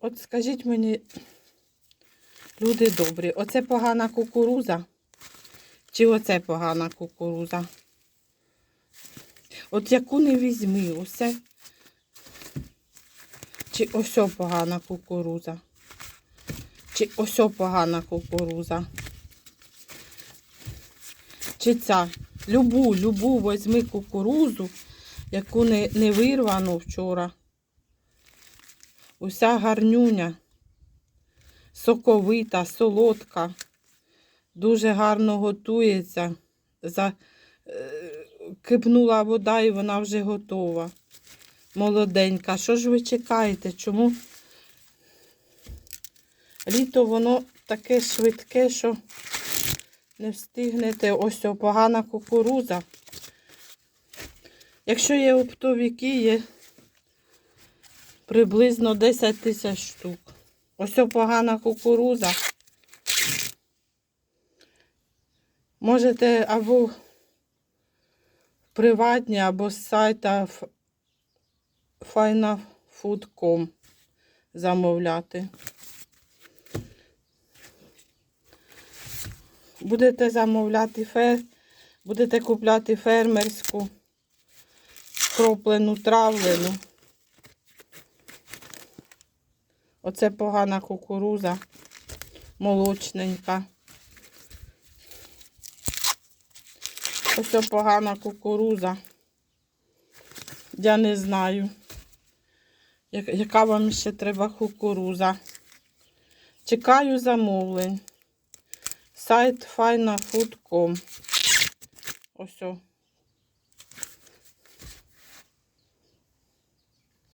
От скажіть мені, люди добрі, оце погана кукуруза? Чи оце погана кукуруза? От яку не візьми, усе. Чи ось погана кукуруза? Чи ось погана кукуруза? Чи ця? Любу, любу возьми кукурузу, яку не, не вирвану вчора. Уся гарнюня, соковита, солодка, дуже гарно готується. За, е, кипнула вода і вона вже готова. Молоденька. Що ж ви чекаєте? Чому? Літо воно таке швидке, що не встигнете. Ось о, погана кукуруза. Якщо є оптовики, є приблизно 10 тисяч штук. Ось погана кукуруза. Можете або приватні, або з сайта finafood.com замовляти. Будете замовляти фер, будете купляти фермерську кроплену травлену. Оце погана кукуруза, молочненька. Ось погана кукуруза. Я не знаю, яка вам ще треба кукуруза. Чекаю замовлень. Сайт finafood.com. Ось